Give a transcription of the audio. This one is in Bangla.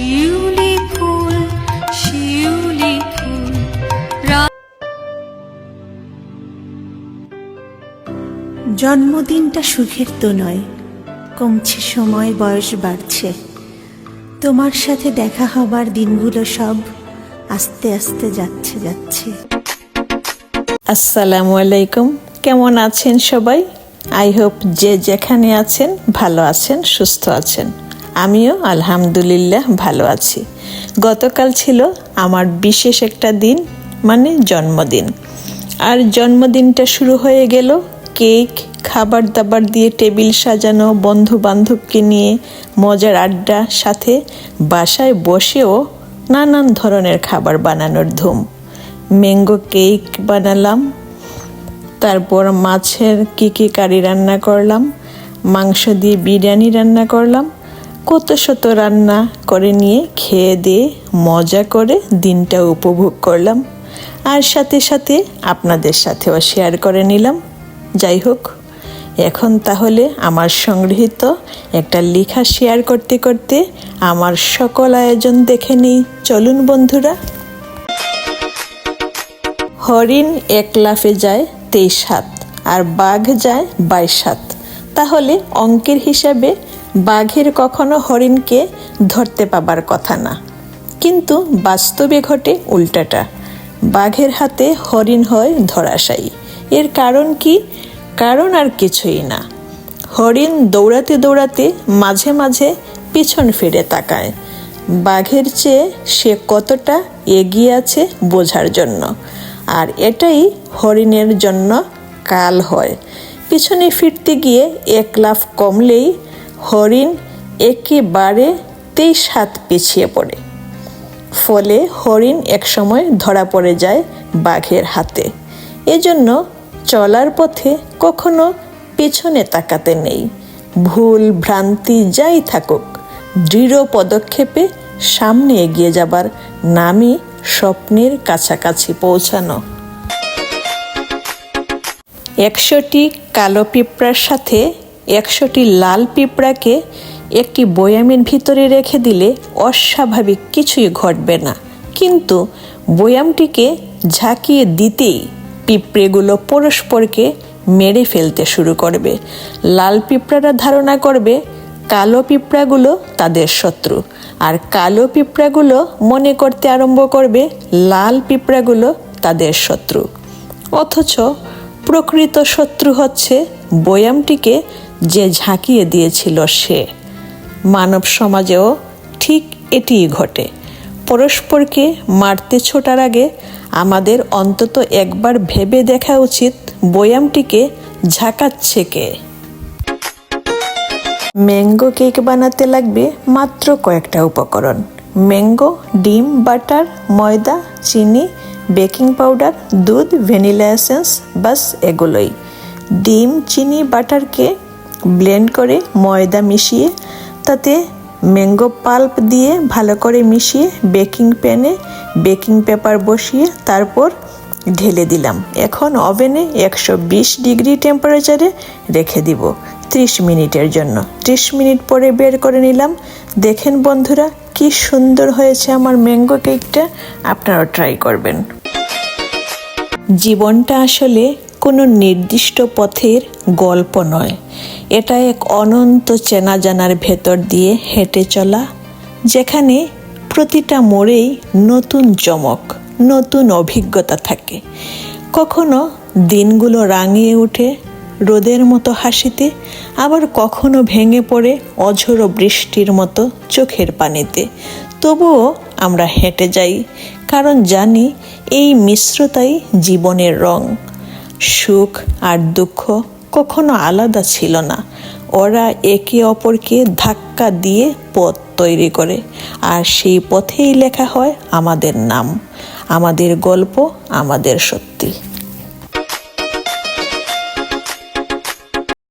শিউলি ফুল শিউলি ফুল জন্মদিনটা সুখের তো নয় কমছে সময় বয়স বাড়ছে। তোমার সাথে দেখা হবার দিনগুলো সব আস্তে আস্তে যাচ্ছে যাচ্ছে। আসসালামু আলাইকুম। কেমন আছেন সবাই? আই হোপ যে যেখানে আছেন ভালো আছেন সুস্থ আছেন। আমিও আলহামদুলিল্লাহ ভালো আছি। গতকাল ছিল আমার বিশেষ একটা দিন মানে জন্মদিন। আর জন্মদিনটা শুরু হয়ে গেল কেক খাবার দাবার দিয়ে টেবিল সাজানো বন্ধু বান্ধবকে নিয়ে মজার আড্ডা, সাথে বাসায় বসেও নানান ধরনের খাবার বানানোর ধুম। ম্যাঙ্গো কেক বানালাম, তারপর মাছের কী কী কারি রান্না করলাম, মাংস দিয়ে বিরিয়ানি রান্না করলাম কত শত রান্না করে নিয়ে খেয়ে দিয়ে মজা করে দিনটা উপভোগ করলাম। আর সাথে সাথে আপনাদের সাথেও শেয়ার করে নিলাম। যাই হোক, এখন তাহলে আমার সংগৃহীত একটা লেখা শেয়ার করতে করতে আমার সকল আয়োজন দেখে নিই। চলুন বন্ধুরা। হরিণ এক লাফে যায় তেইশ হাত আর বাঘ যায় বাইশ হাত। তাহলে অঙ্কের হিসাবে বাঘের কখনো হরিণকে ধরতে পাবার কথা না। কিন্তু বাস্তবে ঘটে উল্টাটা। বাঘের হাতে হরিণ হয় ধরাশায়ী। এর কারণ কি? কারণ আর কিছুই না। হরিণ দৌড়াতে দৌড়াতে মাঝে মাঝে পিছন ফিরে তাকায়। বাঘের চেয়ে সে কতটা এগিয়ে আছে বোঝার জন্য। আর এটাই হরিণের জন্য কাল হয়। পিছনে ফিরতে গিয়ে এক লাফ কমলেই হরিণ একেবারে তেইশ হাত পিছিয়ে পড়ে। ফলে হরিণ একসময় ধরা পড়ে যায় বাঘের হাতে। এজন্য চলার পথে কখনো পেছনে তাকাতে নেই। ভুল ভ্রান্তি যাই থাকুক, দৃঢ় পদক্ষেপে সামনে এগিয়ে যাবার নামই স্বপ্নের কাছাকাছি পৌঁছানো। একশোটি কালো পিঁপড়ার সাথে একশোটি লাল পিঁপড়াকে একটি বয়ামের ভিতরে রেখে দিলে অস্বাভাবিক কিছুই ঘটবে না। কিন্তু বয়ামটিকে ঝাঁকিয়ে দিতেই পিঁপড়েগুলো পরস্পরকে মেরে ফেলতে শুরু করবে। লাল পিঁপড়ারা ধারণা করবে, কালো পিঁপড়াগুলো তাদের শত্রু। আর কালো পিঁপড়াগুলো মনে করতে আরম্ভ করবে, লাল পিঁপড়াগুলো তাদের শত্রু। অথচ প্রকৃত শত্রু হচ্ছে বয়ামটিকে যে ঝাঁকিয়ে দিয়েছিল সে। মানব সমাজেও ঠিক এটিই ঘটে। পরস্পরকে মারতে ছোটার আগে আমাদের অন্তত একবার ভেবে দেখা উচিত বয়ামটিকে ঝাঁকাচ্ছে কে। ম্যাঙ্গো কেক বানাতে লাগবে মাত্র কয়েকটা উপকরণ। ম্যাঙ্গো, ডিম, বাটার, ময়দা, চিনি, বেকিং পাউডার, দুধ, ভ্যানিলা এসেন্স বাস এগুলোই। ডিম, চিনি, বাটারকে ব্লেন্ড করে ময়দা মিশিয়ে, তাতে ম্যাঙ্গো পাল্প দিয়ে ভালো করে মিশিয়ে বেকিং প্যানে বেকিং পেপার বসিয়ে তারপর ঢেলে দিলাম। এখন ওভেনে একশো বিশ ডিগ্রি টেম্পারেচারে রেখে দিব ত্রিশ মিনিটের জন্য। ত্রিশ মিনিট পরে বের করে নিলাম। দেখেন বন্ধুরা, কি সুন্দর হয়েছে আমার ম্যাঙ্গো কেকটা আপনারাও ট্রাই করবেন। জীবনটা আসলে কোনো নির্দিষ্ট পথের গল্প নয়। এটা এক অনন্ত চেনা জানার ভেতর দিয়ে হেঁটে চলা, যেখানে প্রতিটা মোড়েই নতুন চমক, নতুন অভিজ্ঞতা থাকে। কখনো দিনগুলো রাঙিয়ে ওঠে রোদের মতো হাসিতে, আবার কখনো ভেঙে পড়ে অঝোরো বৃষ্টির মতো চোখের পানিতে। তবুও আমরা হেঁটে যাই, কারণ জানি এই মিশ্রতাই জীবনের রং। সুখ আর দুঃখ কখনো আলাদা ছিল না। ওরা একে অপরকে ধাক্কা দিয়ে পথ তৈরি করে, আর সেই পথেই লেখা হয় আমাদের নাম। আমাদের গল্প, আমাদের সত্যি।